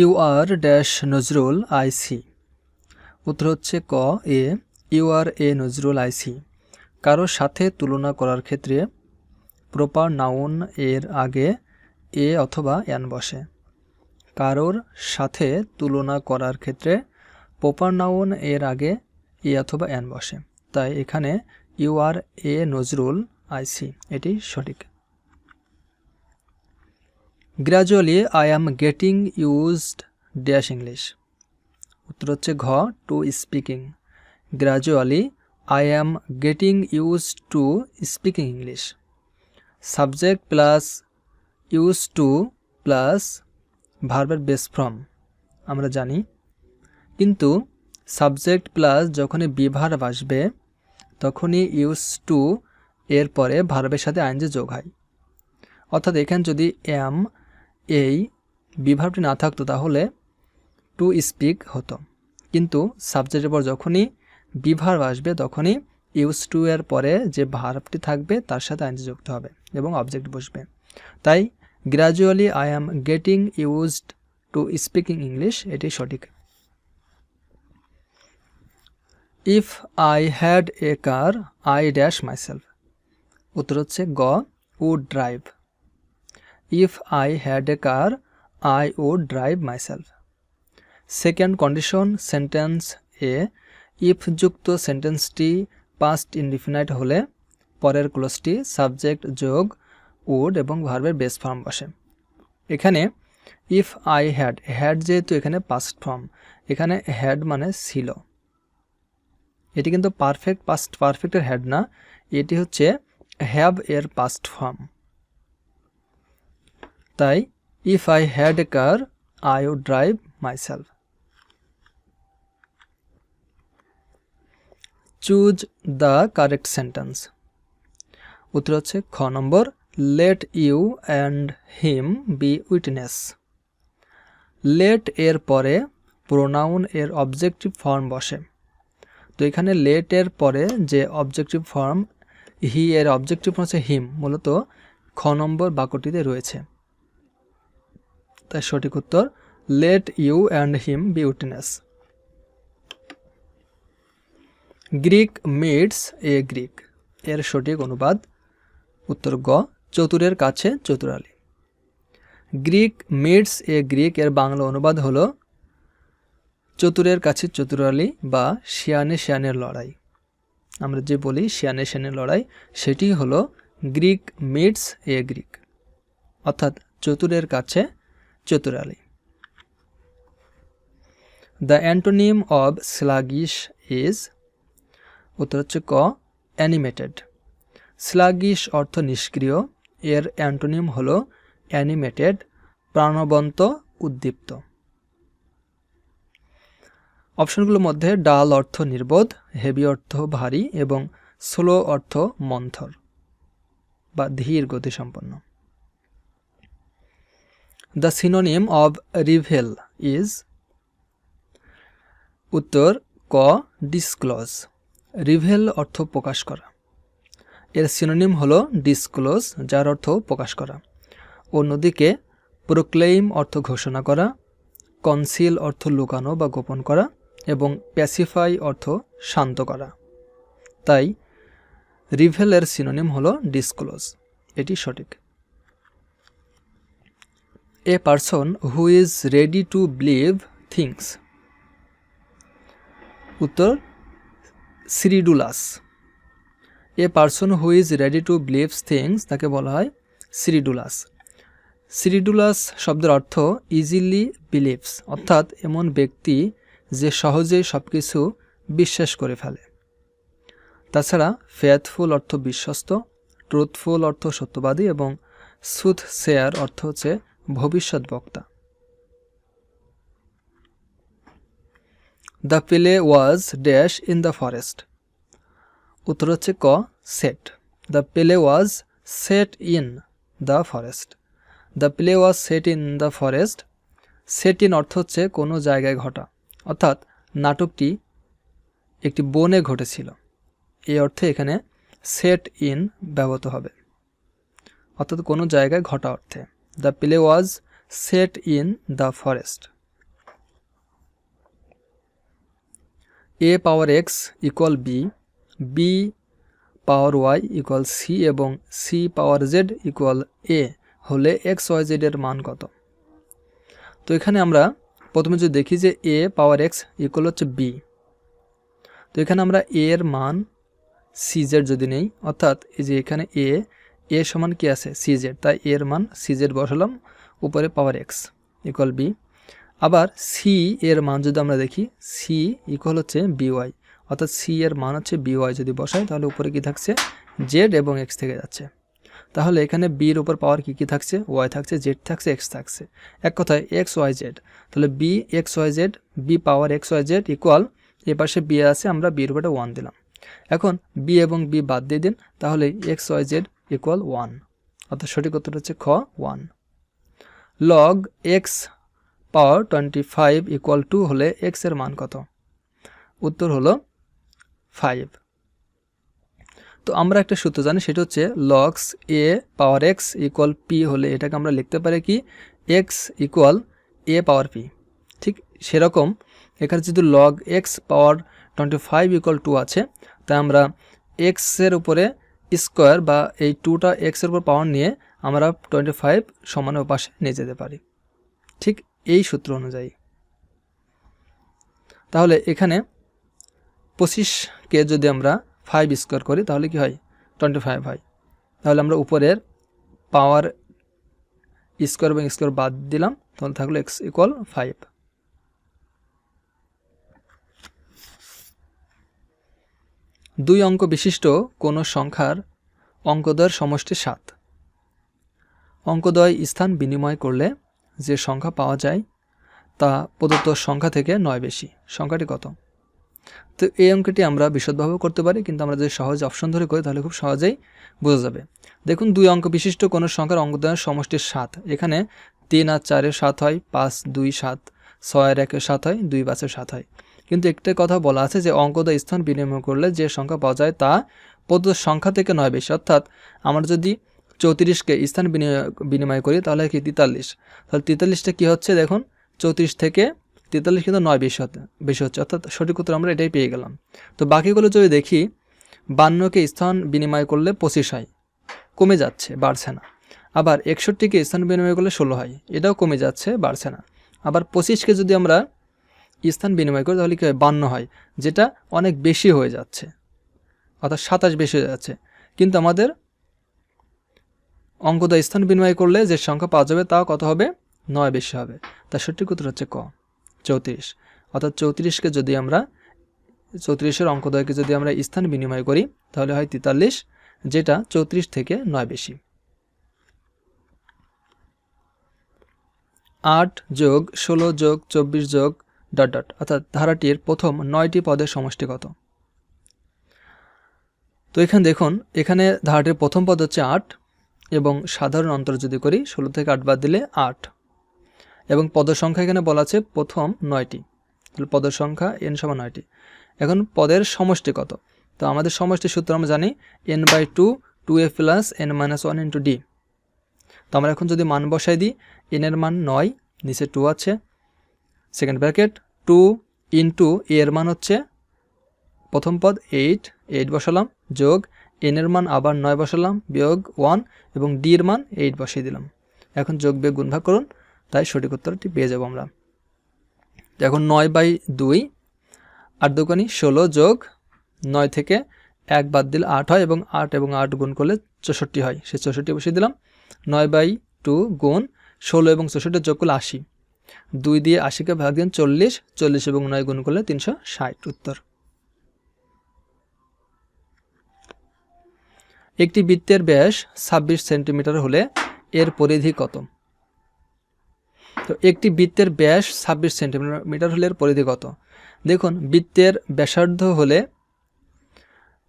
You are dash Nazrul I see উত্তর হচ্ছে ক, এ ইউ আর এ নজরুল আইসি কারোর সাথে তুলনা করার ক্ষেত্রে প্রপার নাউন এর আগে এ অথবা এন বসে। কারোর সাথে তুলনা করার ক্ষেত্রে প্রপার নাউন এর আগে এ অথবা এন বসে। তাই এখানে you R A Nazrul I see এটি সঠিক। Gradually I am getting used dash English উত্তর হচ্ছে ঘ to speaking gradually I am getting use to speaking English subject plus use to plus ভার্বের বেস ফ্রম আমরা জানি। কিন্তু সাবজেক্ট প্লাস যখনই বিভার্ব আসবে, তখনই ইউজ টু এর পরে ভার্বের সাথে আইনজে যোগ হয়। অর্থাৎ এখানে যদি এম এই বিভাবটি না থাকতো তাহলে টু স্পিক হতো। কিন্তু সাবজেক্টের পর যখনই বিভার্ব আসবে, তখনই ইউজ টু এর পরে যে ভার্বটি থাকবে, তার সাথে আইনজি যুক্ত হবে এবং অবজেক্ট বসবে। তাই gradually I am getting used to speaking English এটি সঠিক। If I had a car I dash myself উত্তর হচ্ছে গ would drive if I had a car I would drive myself second condition sentence A if যুক্ত সেন্টেন্সটি past indefinite হলে, পরের ক্লোজটি subject যোগ উড এবং ভার্বের বেস ফর্ম বসে। এখানে ইফ আই হ্যাড হ্যাড যেহেতু এখানে পাস্ট ফর্ম এখানে হ্যাড মানে ছিল। এটি কিন্তু পারফেক্ট পাস্ট পারফেক্টের হ্যাড না, এটি হচ্ছে হ্যাভ এর পাস্ট ফর্ম তাই if I had a car I would drive myself choose the correct sentence উত্তর হচ্ছে খ নম্বর let you and him be witness let এর পরে প্রোনাউন এর অবজেক্টিভ ফর্ম বসে। তো এখানে লেট এর পরে যে অবজেক্টিভ ফর্ম হি এর অবজেক্টিভ ফর্ম হচ্ছে হিম মূলত খ নম্বর বাক্যটিতে রয়েছে। তাই সঠিক উত্তর let you and him be witness Greek meets a Greek এর সঠিক অনুবাদ, উত্তর গ, চতুরের কাছে চতুরালি। গ্রিক মিটস এ গ্রিক এর বাংলা অনুবাদ হল, চতুরের কাছে চতুরালি বা শিয়ানে শিয়ানের লড়াই। আমরা যে বলি শিয়ানে শিয়ানের লড়াই সেটি হলো গ্রিক মিটস এ গ্রিক অর্থাৎ, চতুরের কাছে চতুরালি the antonym of sluggish is উত্তর হচ্ছে ক অ্যানিমেটেড স্লাগিশ অর্থ নিষ্ক্রিয়, এর অ্যান্টোনিম হল অ্যানিমেটেড প্রাণবন্ত, উদ্দীপ্ত। অপশনগুলোর মধ্যে ডাল অর্থ নির্বোধ, হেভি অর্থ ভারী এবং স্লো অর্থ মন্থর বা ধীর গতিসম্পন্ন। The synonym of reveal is উত্তর ক ডিসক্লোজ রিভেল অর্থ প্রকাশ করা। এর সিনোনিম হল ডিসক্লোজ যার অর্থ প্রকাশ করা। অন্যদিকে প্রোক্লেইম অর্থ ঘোষণা করা কনসিল অর্থ লুকানো বা গোপন করা এবং প্যাসিফাই অর্থ শান্ত করা। তাই রিভেলের সিনোনিম হল ডিসক্লোজ এটি সঠিক। A person who is ready to believe things উত্তর, credulous. A person who is ready to believes things তাকে বলা হয় সিরিডুলাস। সিরিডুলাস শব্দের অর্থ ইজিলি বিলিভস অর্থাৎ এমন ব্যক্তি যে সহজেই সব কিছু বিশ্বাস করে ফেলে। তাছাড়া ফেথফুল অর্থ বিশ্বস্ত ট্রুথফুল অর্থ সত্যবাদী এবং সুথ শেয়ার অর্থ হচ্ছে ভবিষ্যৎ বক্তা। The play was dash in the forest উত্তর হচ্ছে ক set the play was set in the forest the play was set in the forest set in অর্থ হচ্ছে কোনো জায়গায় ঘটা। অর্থাৎ নাটকটি একটি বনে ঘটেছিল। এই অর্থে এখানে সেট ইন ব্যবহৃত হবে। অর্থাৎ কোনো জায়গায় ঘটা অর্থে। The play was set in the forest A power X equal B B power Y equal C এবং C power Z equal A হলে এক্স ওয়াই জেডের মান কত? তো এখানে আমরা প্রথমে যদি দেখি যে এ পাওয়ার এক্স ইকুয়াল হচ্ছে বি তো এখানে আমরা এর মান সি জেড যদি নেই, অর্থাৎ এই যে এখানে এ এ সমান কি আছে? সি জেড তাই এর মান সি জেড বসালাম, উপরে পাওয়ার এক্স ইকুয়াল বি আবার সি এর মান যদি আমরা দেখি সি ইকুয়াল হচ্ছে বিওয়াই অর্থাৎ সি এর মান হচ্ছে বিওয়াই যদি বসাই, তাহলে উপরে কি থাকছে? জেড এবং এক্স থেকে যাচ্ছে। তাহলে এখানে বির উপর পাওয়ার কি কি থাকছে? ওয়াই থাকছে জেড থাকছে এক্স থাকছে। এক কথায় এক্স ওয়াই জেড তাহলে B X Y Z B power X Y Z equal A পাশে বি আছে, আমরা বির উপরে ওয়ান দিলাম। এখন বি এবং বি বাদ দিয়ে দিন, তাহলে X Y Z equal one অর্থাৎ সঠিক উত্তর হচ্ছে খ one log X power twenty five equal two হলে এক্সের মান কত? উত্তর হলো ফাইভ তো আমরা একটা সূত্র জানি, সেটা হচ্ছে logs A power X equal P হলে এটাকে আমরা লিখতে পারি কি? X equal A power P ঠিক সেরকম, এখানে যদি log X power twenty five equal two আছে, তাই আমরা এক্সের উপরে স্কোয়ার বা এই টুটা এক্সের উপর পাওয়ার নিয়ে আমরা টোয়েন্টি ফাইভ সমানের পাশে নিয়ে যেতে পারি। ঠিক এই সূত্র অনুযায়ী। তাহলে এখানে পঁচিশকে যদি আমরা ফাইভ স্কোয়ার করি, তাহলে কি হয়? টোয়েন্টি ফাইভ হয়। তাহলে আমরা উপরের পাওয়ার স্কোয়ার এবং স্কোয়ার বাদ দিলাম তাহলে থাকল এক্স ইকুয়াল ফাইভ দুই অঙ্ক বিশিষ্ট কোনো সংখ্যার অঙ্কদ্বয়ের সমষ্টি সাত। অঙ্কদ্বয় স্থান বিনিময় করলে যে সংখ্যা পাওয়া যায় তা প্রদত্ত সংখ্যা থেকে নয় বেশি। সংখ্যাটি কত? তো এই অঙ্কটি আমরা বিশদভাবে করতে পারি, কিন্তু আমরা যদি সহজ অপশন ধরে করি, তাহলে খুব সহজেই বোঝা যাবে। দেখুন, দুই অঙ্ক বিশিষ্ট কোনো সংখ্যার অঙ্কদ্বয়ের সমষ্টি সাত। এখানে তিন আর চারের সাত হয়, পাঁচ দুই সাত, ছয়ের একের সাত হয়, দুই পাঁচের সাত হয়। কিন্তু একটা কথা বলা আছে যে অঙ্কদয় স্থান বিনিময় করলে যে সংখ্যা পাওয়া যায় তা প্রদত্ত সংখ্যা থেকে নয় বেশি। অর্থাৎ আমরা যদি চৌত্রিশকে স্থান বিনিময় বিনিময় করি তাহলে কি তেতাল্লিশ? তাহলে তেতাল্লিশটা কী হচ্ছে দেখুন, চৌত্রিশ থেকে তেতাল্লিশ কিন্তু নয় বেশি হতে, বেশি হচ্ছে। অর্থাৎ সঠিক উত্তর আমরা এটাই পেয়ে গেলাম। তো বাকিগুলো যদি দেখি, বান্নকে স্থান বিনিময় করলে পঁচিশ হয়, কমে যাচ্ছে, বাড়ছে না। আবার একষট্টিকে স্থান বিনিময় করলে ষোলো হয়, এটাও কমে যাচ্ছে, বাড়ছে না। আবার পঁচিশকে যদি আমরা স্থান বিনিময় করে, তাহলে কী হয়? বান্ন হয়, যেটা অনেক বেশি হয়ে যাচ্ছে। অর্থাৎ সাতাশ বেশি হয়ে যাচ্ছে। কিন্তু আমাদের অঙ্কদা স্থান বিনিময় করলে যে সংখ্যা পাওয়া যাবে তা কত হবে? নয় বেশি হবে। তার সঠিক উত্তর হচ্ছে ক। চৌত্রিশ। অর্থাৎ চৌত্রিশকে যদি আমরা, চৌত্রিশের অঙ্কদয়কে যদি আমরা স্থান বিনিময় করি, তাহলে হয় তেতাল্লিশ, যেটা চৌত্রিশ থেকে নয় বেশি। আট যোগ ষোলো যোগ চব্বিশ যোগ ডট ডট অর্থাৎ ধারাটির প্রথম নয়টি পদের সমষ্টি কত? তো এখানে দেখুন, এখানে ধারাটির প্রথম পদ হচ্ছে আট, এবং সাধারণ অন্তর যদি করি, ষোলো থেকে আট বাদ দিলে আট। এবং পদের সংখ্যা এখানে বলা আছে প্রথম নয়টি। তাহলে পদের সংখ্যা এন সমান নয়টি। এখন পদের সমষ্টি কত? তো আমাদের সমষ্টির সূত্র আমরা জানি N by two two A plus N minus one into D তো আমরা এখন যদি মান বসাই দিই এনের মান নয়, নিচে টু আছে সেকেন্ড ব্র্যাকেট, টু ইন্টু এর মান হচ্ছে, প্রথম পদ এইট এইট বসালাম, যোগ এনের মান আবার নয় বসালাম, বিয়োগ ওয়ান, এবং ডির মান এইট বসিয়ে দিলাম। এখন যোগ বিয়োগ গুণ ভাগ করুন, তাই সঠিক উত্তরটি পেয়ে যাব আমরা। এখন নয় বাই দুই, আট দোকানি ষোলো যোগ নয় থেকে এক বাদ দিলে আট হয়, এবং আট এবং আট গুণ করলে চৌষট্টি হয় সে চৌষট্টি বসিয়ে দিলাম। নয় বাই টু গুণ ষোলো এবং চৌষট্টি যোগ করলে আশি। দুই দিয়ে আশিকে ভাগ দিন চল্লিশ চল্লিশ এবং নয় গুণ করলে তিনশো ষাট উত্তর। একটি বৃত্তের ব্যাস ছাব্বিশ সেন্টিমিটার হলে এর পরিধি কত? তো একটি বৃত্তের ব্যাস ছাব্বিশ সেন্টিমিটার হলে এর পরিধি কত? দেখুন, বৃত্তের ব্যাসার্ধ হলে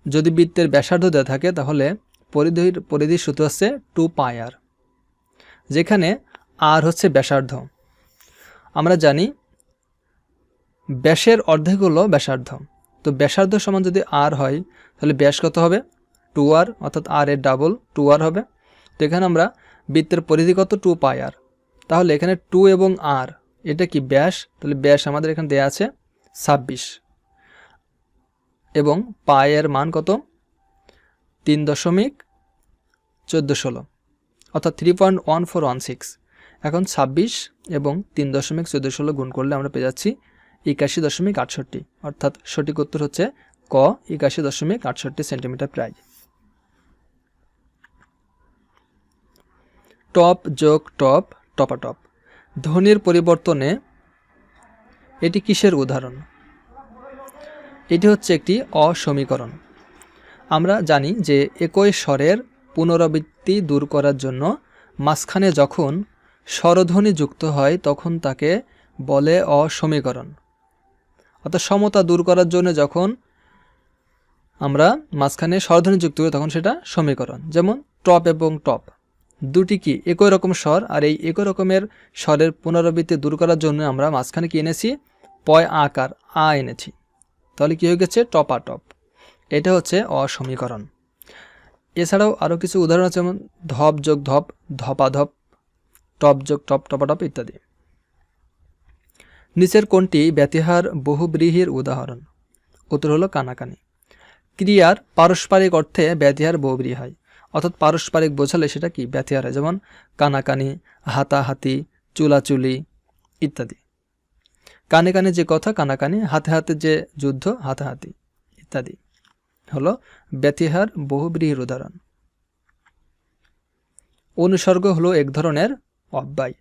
যদি বৃত্তের ব্যাসার্ধ দেওয়া থাকে তাহলে পরিধির পরিধির সূত্র হচ্ছে টু পাই আর, যেখানে আর হচ্ছে ব্যাসার্ধ। আমরা জানি ব্যাসের অর্ধেক হলো ব্যাসার্ধ। তো ব্যাসার্ধ সমান যদি আর হয়, তাহলে ব্যাস কত হবে? টু আর অর্থাৎ আর এর ডাবল টু আর হবে। তো এখানে আমরা বৃত্তের পরিধি কত? টু পাই আর তাহলে এখানে টু এবং আর এটা কি ব্যাস? তাহলে ব্যাস আমাদের এখানে দেয়া আছে ছাব্বিশ। এবং পায়ের মান কত? তিন দশমিক চোদ্দ ষোলো। অর্থাৎ three point one four one six এখন ছাব্বিশ এবং তিন দশমিক চোদ্দ ষোলো গুণ করলে আমরা পেয়ে যাচ্ছি একাশি দশমিক আটষট্টি। অর্থাৎ সঠিক উত্তর হচ্ছে ক, একাশি দশমিক আটষট্টি সেন্টিমিটার প্রায়। টপ যোগ টপ, টপাটপ। ধ্বনির পরিবর্তনে এটি কিসের উদাহরণ? এটি হচ্ছে একটি অসমীকরণ। আমরা জানি যে একই স্বরের পুনরাবৃত্তি দূর করার জন্য মাঝখানে যখন স্বরধ্বনি যুক্ত হয়, তখন তাকে বলে অসমীকরণ। অর্থাৎ সমতা দূর করার জন্য যখন আমরা মাঝখানে স্বরধ্বনি যুক্ত করি তখন সেটা সমীকরণ। যেমন টপ এবং টপ, দুটি কি? একই রকম স্বর, আর এই একই রকমের স্বরের পুনরাবৃত্তি দূর করার জন্য আমরা মাঝখানে কি এনেছি? পয় আকার, আ এনেছি। তাহলে কি হয়ে গেছে? টপা টপ এটা হচ্ছে অসমীকরণ। এছাড়াও আরও কিছু উদাহরণ আছে, যেমন ধপ যোগ ধপ, ধপাধপ। টপ যোগ, টপ টপাটপ ইত্যাদি। নিচের কোনটি ব্যতিহার বহুব্রীহির উদাহরণ। উত্তর হলো কানাকানি। ক্রিয়ার পারস্পরিক অর্থে ব্যতিহার বহুব্রীহি হয়। অর্থাৎ পারস্পরিক বোঝালে সেটা কি? ব্যতিহার হয়, যেমন কানাকানি, হাতাহাতি, চুলাচুলি ইত্যাদি। কানে কানে যে কথা, কানাকানি, হাতে হাতে যে যুদ্ধ, হাতাহাতি ইত্যাদি হলো ব্যতিহার বহুব্রীহির উদাহরণ। অনুসর্গ হলো এক ধরনের অব্যয়।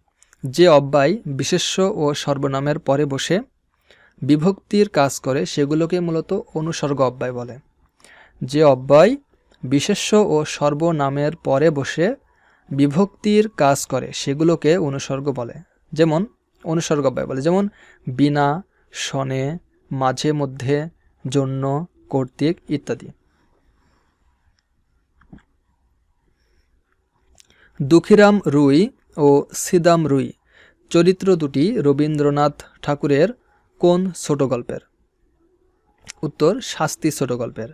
যে অব্যয় বিশেষ্য ও সর্বনামের পরে বসে, বিভক্তির কাজ করে, সেগুলোকে মূলত অনুসর্গ অব্যয় বলে। যে অব্যয় বিশেষ্য ও সর্বনামের পরে বসে, বিভক্তির কাজ করে, সেগুলোকে অনুসর্গ বলে। যেমন, অনুসর্গ অব্যয় বলে। যেমন, বিনা শনে মাঝে মধ্যে, জন্য, কর্তৃক ইত্যাদি। দুঃখীরাম রুই ও সিদাম রুই, চরিত্র দুটি রবীন্দ্রনাথ ঠাকুরের কোন ছোট গল্পের? উত্তর, শাস্তি ছোট গল্পের।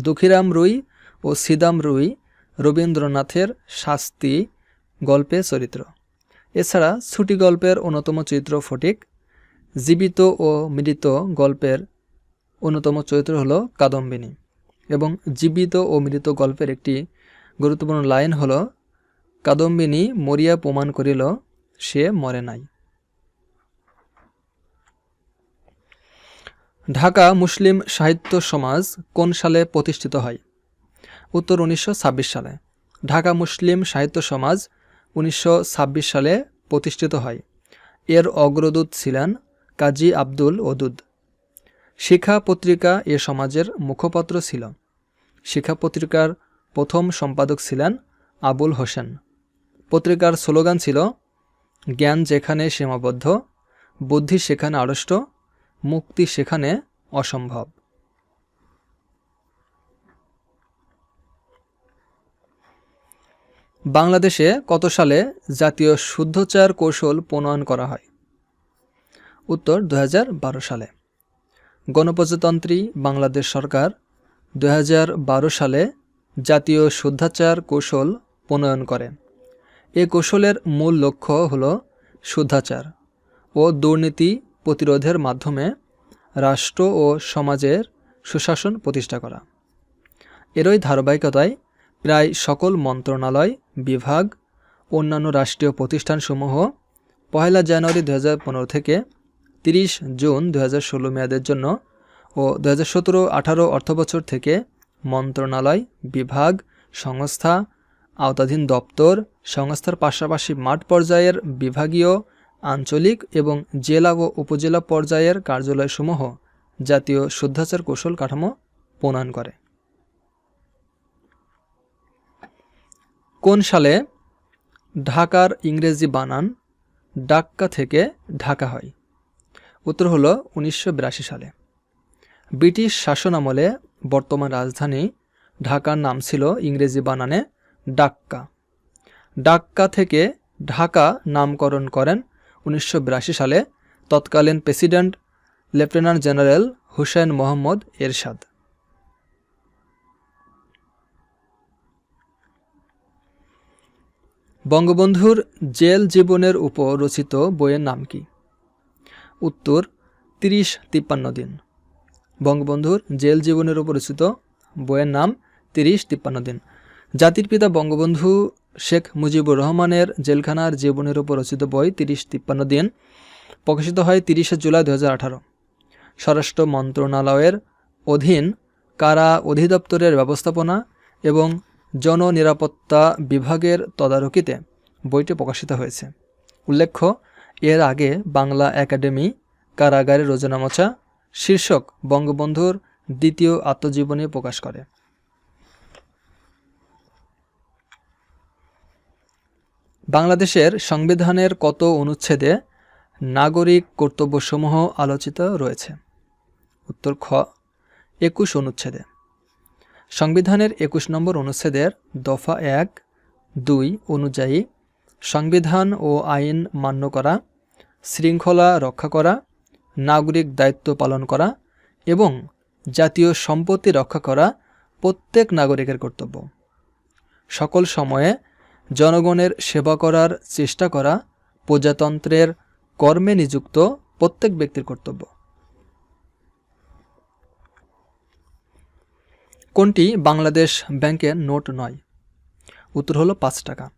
দুঃখীরাম রুই ও সিদাম রুই রবীন্দ্রনাথের শাস্তি গল্পে চরিত্র। এছাড়া ছুটি গল্পের অন্যতম চরিত্র ফটিক, জীবিত ও মৃত গল্পের অন্যতম চরিত্র হলো কাদম্বিনী। এবং জীবিত ও মৃত গল্পের একটি গুরুত্বপূর্ণ লাইন হলো কাদম্বিনী মরিয়া প্রমাণ করিল, সে মরে নাই। ঢাকা মুসলিম সাহিত্য সমাজ কোন সালে প্রতিষ্ঠিত হয়? উত্তর উনিশশো ছাব্বিশ সালে। ঢাকা মুসলিম সাহিত্য সমাজ উনিশশো ছাব্বিশ সালে প্রতিষ্ঠিত হয়। এর অগ্রদূত ছিলেন কাজী আব্দুল ওদুদ। শিক্ষা পত্রিকা এ সমাজের মুখপত্র ছিল। শিক্ষা পত্রিকার প্রথম সম্পাদক ছিলেন আবুল হোসেন। পত্রিকার স্লোগান ছিল, জ্ঞান যেখানে সীমাবদ্ধ, বুদ্ধি সেখানে আড়ষ্ট, মুক্তি সেখানে অসম্ভব। বাংলাদেশে কত সালে জাতীয় শুদ্ধচার কৌশল প্রণয়ন করা হয়? উত্তর দু হাজার বারো সালে। গণপ্রজাতন্ত্রী বাংলাদেশ সরকার দু হাজার বারো সালে জাতীয় শুদ্ধাচার কৌশল প্রণয়ন করে। এ কৌশলের মূল লক্ষ্য হল শুদ্ধাচার ও দুর্নীতি প্রতিরোধের মাধ্যমে রাষ্ট্র ও সমাজের সুশাসন প্রতিষ্ঠা করা। এরই ধারাবাহিকতায় প্রায় সকল মন্ত্রণালয়, বিভাগ, অন্যান্য রাষ্ট্রীয় প্রতিষ্ঠানসমূহ পয়লা জানুয়ারি দু হাজার পনেরো থেকে তিরিশ জুন দু হাজার ষোলো মেয়াদের জন্য ও দু হাজার সতেরো আঠারো অর্থবছর থেকে মন্ত্রণালয়, বিভাগ, সংস্থা আওতাধীন দপ্তর, সংস্থার পাশাপাশি মাঠ পর্যায়ের বিভাগীয়, আঞ্চলিক এবং জেলা ও উপজেলা পর্যায়ের কার্যালয়সমূহ জাতীয় শুদ্ধাচার কৌশল কাঠামো প্রণয়ন করে। কোন সালে ঢাকার ইংরেজি বানান ডাক্কা থেকে ঢাকা হয়? উত্তর হলো উনিশশো সালে। ব্রিটিশ শাসন আমলে বর্তমান রাজধানী ঢাকার নাম ছিল ইংরেজি বানানে ডাক্কা। ডাক্কা থেকে ঢাকা নামকরণ করেন উনিশশো বিরাশি সালে তৎকালীন president lieutenant general Hussain Mohammad Ershad. বঙ্গবন্ধুর জেল জীবনের উপর রচিত বইয়ের নাম কি? উত্তর, তিরিশ তিপ্পান্ন দিন। বঙ্গবন্ধুর জেল জীবনের উপর রচিত বইয়ের নাম তিরিশ তিপ্পান্ন দিন। জাতির পিতা বঙ্গবন্ধু শেখ মুজিবুর রহমানের জেলখানার জীবনের উপর রচিত বই তিরিশ তিপ্পান্ন দিন, প্রকাশিত হয় তিরিশে জুলাই দু হাজার আঠারো। স্বরাষ্ট্র মন্ত্রণালয়ের অধীন কারা অধিদপ্তরের ব্যবস্থাপনা এবং জননিরাপত্তা বিভাগের তদারকিতে বইটি প্রকাশিত হয়েছে। উল্লেখ্য, এর আগে বাংলা একাডেমি কারাগারে রোজনামচা শীর্ষক বঙ্গবন্ধুর দ্বিতীয় আত্মজীবনী প্রকাশ করে। বাংলাদেশের সংবিধানের কত অনুচ্ছেদে নাগরিক কর্তব্যসমূহ আলোচিত রয়েছে? উত্তর খ, একুশ অনুচ্ছেদে। সংবিধানের একুশ নম্বর অনুচ্ছেদের দফা এক, দুই অনুযায়ী সংবিধান ও আইন মান্য করা, শৃঙ্খলা রক্ষা করা, নাগরিক দায়িত্ব পালন করা এবং জাতীয় সম্পত্তি রক্ষা করা প্রত্যেক নাগরিকের কর্তব্য। সকল সময়ে জনগণের সেবা করার চেষ্টা করা প্রজাতন্ত্রের কর্মে নিযুক্ত প্রত্যেক ব্যক্তির কর্তব্য। কোনটি বাংলাদেশ ব্যাংকের নোট নয়? উত্তর হলো পাঁচ টাকা।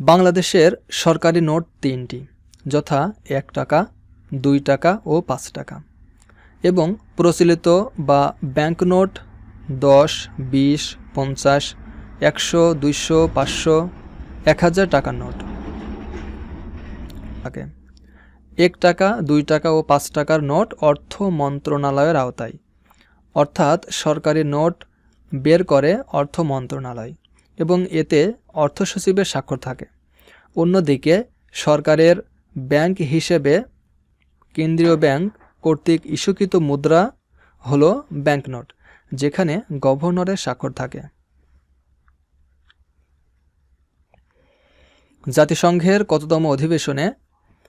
বাংলাদেশের সরকারি নোট তিনটি, যথা এক টাকা, দুই টাকা ও পাঁচ টাকা। এবং প্রচলিত বা ব্যাংক নোট দশ, বিশ, পঞ্চাশ একশো, দুইশো, পাঁচশো, এক হাজার টাকার নোট। থাকে এক টাকা, দুই টাকা ও পাঁচ টাকার নোট অর্থ মন্ত্রণালয়ের আওতায়। অর্থাৎ সরকারি নোট বের করে অর্থ মন্ত্রণালয় এবং এতে অর্থ সচিবের স্বাক্ষর থাকে। অন্যদিকে সরকারের ব্যাংক হিসেবে কেন্দ্রীয় ব্যাংক কর্তৃক ইস্যুকৃত মুদ্রা হলো ব্যাংকনোট যেখানে গভর্নরের স্বাক্ষর থাকে। জাতিসংঘের কততম অধিবেশনে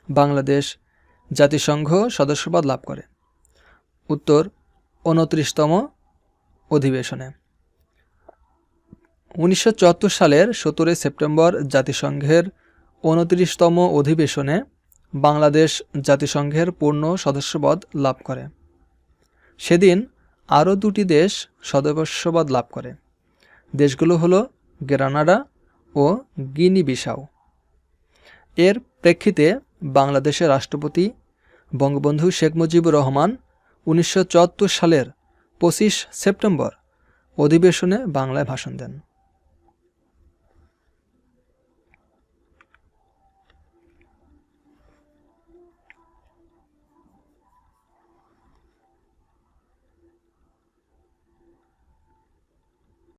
বাংলাদেশ জাতিসংঘ সদস্যপদ লাভ করে। উত্তর, উনত্রিশতম অধিবেশনে। উনিশশো চুয়াত্তর সালের সতেরোই সেপ্টেম্বর জাতিসংঘের উনত্রিশতম অধিবেশনে বাংলাদেশ জাতিসংঘের পূর্ণ সদস্যপদ লাভ করে। সেদিন আরও দুটি দেশ সদস্যপদ লাভ করে। দেশগুলো হলো গ্রানাডা ও গিনি বিসাও এর প্রেক্ষিতে বাংলাদেশের রাষ্ট্রপতি বঙ্গবন্ধু শেখ মুজিবুর রহমান উনিশশো চুয়াত্তর সালের পঁচিশ সেপ্টেম্বর অধিবেশনে বাংলায় ভাষণ দেন।